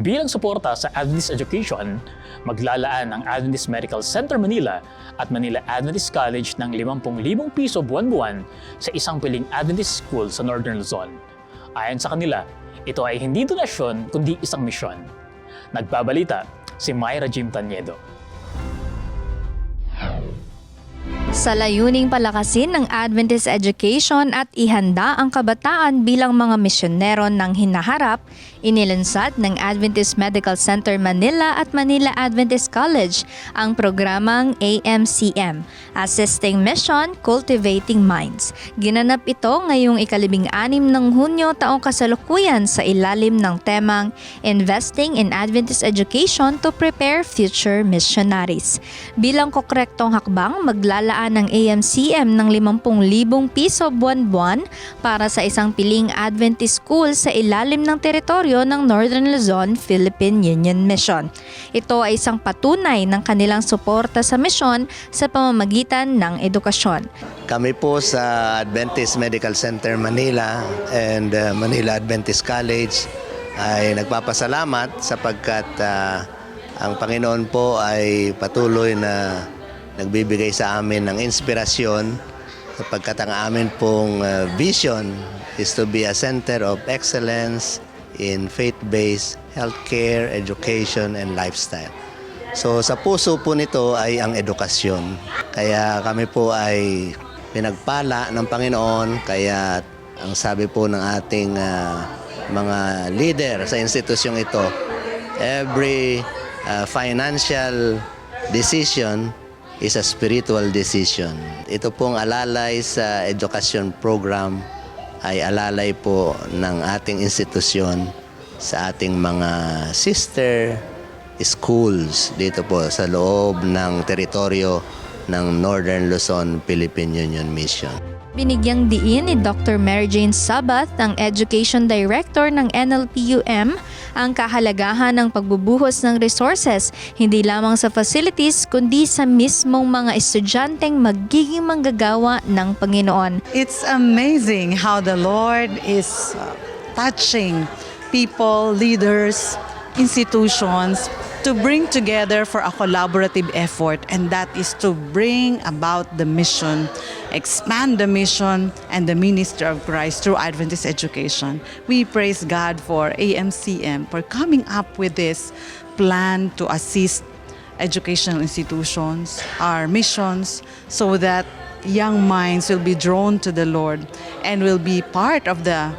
Bilang suporta sa Adventist Education, maglalaan ang Adventist Medical Center Manila at Manila Adventist College ng 50,000 piso buwan-buwan sa isang piling Adventist school sa Northern Luzon. Ayon sa kanila, ito ay hindi donasyon kundi isang misyon. Nagbabalita si Myra Jim Tanyedo. Sa layuning palakasin ng Adventist education at ihanda ang kabataan bilang mga misyonero ng hinaharap, inilunsad ng Adventist Medical Center Manila at Manila Adventist College ang programang AMCM, Assisting Mission Cultivating Minds. Ginanap ito ngayong ikalibing anim ng Hunyo taong kasalukuyan sa ilalim ng temang Investing in Adventist Education to Prepare Future Missionaries. Bilang kokrektong hakbang, maglalaan ng AMCM ng 50,000 piso buwan-buwan para sa isang piling Adventist school sa ilalim ng teritoryo ng Northern Luzon Philippine Union Mission. Ito ay isang patunay ng kanilang suporta sa misyon sa pamamagitan ng edukasyon. Kami po sa Adventist Medical Center Manila and uh, Manila Adventist College ay nagpapasalamat sapagkat uh, ang Panginoon po ay patuloy na nagbibigay sa amin ng inspirasyon sapagkat ang amin pong uh, vision is to be a center of excellence in faith-based healthcare, education, and lifestyle. So sa puso po nito ay ang edukasyon. Kaya kami po ay pinagpala ng Panginoon kaya ang sabi po ng ating ah, mga leader sa institusyong ito, every ah, financial decision is a spiritual decision. Ito pong alalay sa education program ay alalay po ng ating institusyon sa ating mga sister schools dito po sa loob ng teritoryo ng Northern Luzon Philippine Union Mission. Binigyang diin ni Dr. Mary Jane Sabath, ang Education Director ng NLPUM, ang kahalagahan ng pagbubuhos ng resources hindi lamang sa facilities kundi sa mismong mga estudyanteng magiging manggagawa ng Panginoon. It's amazing how the Lord is uh, touching people, leaders, institutions to bring together for a collaborative effort, and that is to bring about the mission, expand the mission and the ministry of Christ through Adventist education. We praise God for AMCM for coming up with this plan to assist educational institutions, our missions, so that young minds will be drawn to the Lord and will be part of the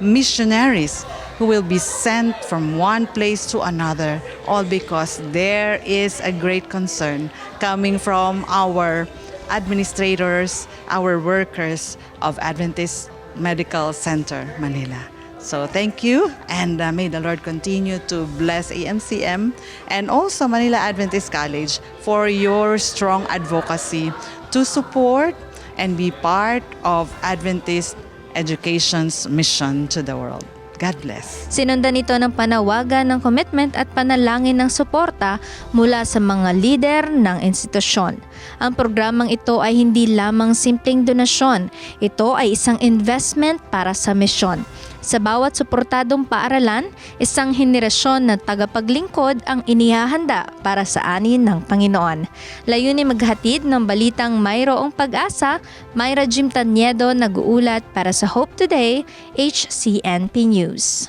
missionaries who will be sent from one place to another, all because there is a great concern coming from our administrators, our workers of Adventist Medical Center, Manila. So thank you, and uh, may the Lord continue to bless AMCM and also Manila Adventist College for your strong advocacy to support and be part of Adventist education's mission to the world. God bless. Sinundan ito ng panawagan ng commitment at panalangin ng suporta mula sa mga lider ng institusyon. Ang programang ito ay hindi lamang simpleng donasyon, ito ay isang investment para sa misyon. Sa bawat suportadong paaralan, isang henerasyon na tagapaglingkod ang inihahanda para sa ani ng Panginoon. Layunin maghatid ng balitang mayroong pag-asa, Myra Jim Tanyedo nag-uulat para sa Hope Today, HCNP News.